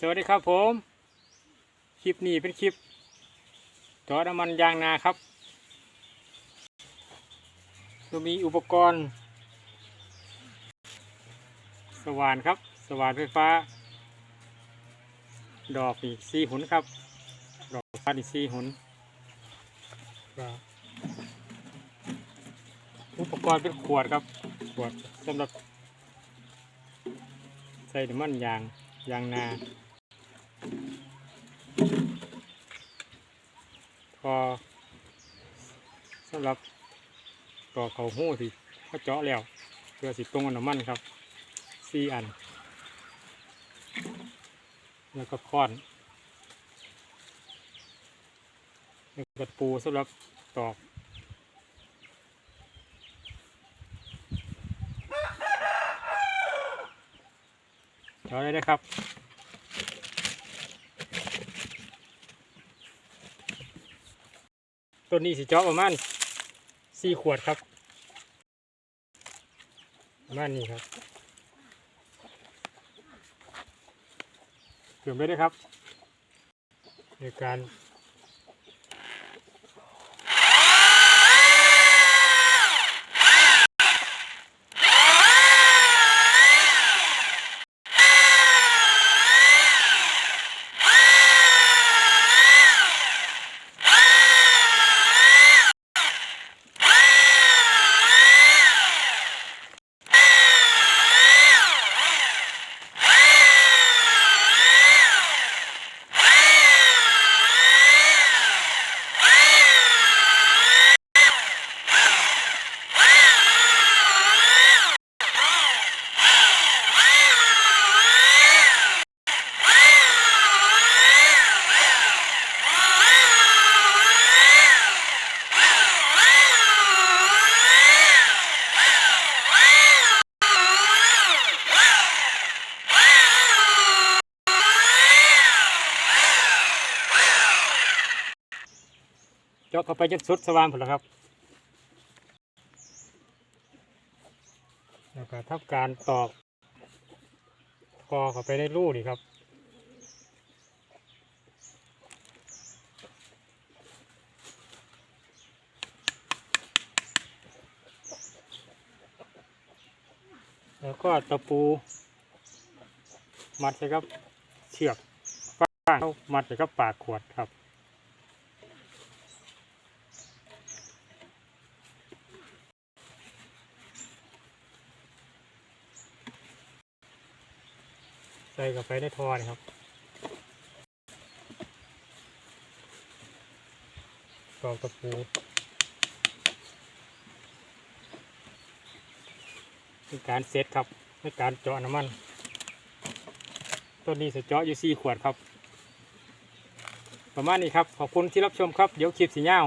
สวัสดีครับผม คลิปนี้เป็นคลิปต่อน้ำมันยางนาครับเรามีอุปกรณ์ สว่านครับ สว่านไฟฟ้า ดอกอีกสี่หุนครับ ดอกฟ้าอีกสี่หุนอุปกรณ์เป็นขวดครับ ขวดสำหรับใส่น้ำมันยางยางนา พอสำหรับต่อเขาหู้ที่เขาเจาะแล้วเพื่อสิตรงกับน้ำมันครับสี่อัน แล้วก็ค้อนแล้วก็ปูสำหรับตอกเจาะได้เลยครับ ต้นนี้สิเจาะประมาณสี่ขวดครับ ประมาณนี้ครับเกือบไม่ได้ครับในการ เจาะเข้าไปจนสุดสว่างหมดแล้วครับ แล้วก็ทำการตอกคอเข้าไปในรูนี่ครับแล้วก็ตะปูมัดใส่กับเชือกฟางมัดใส่กับปากขวดครับ ใส่กับไปในท่อนครับ ตอกตะปูเป็นการเซตครับในการเจาะน้ำมัน ต้นนี้จะเจาะอยู่สี่ขวดครับ ประมาณนี้ครับ ขอบคุณที่รับชมครับ เดี๋ยวคลิปสีเงา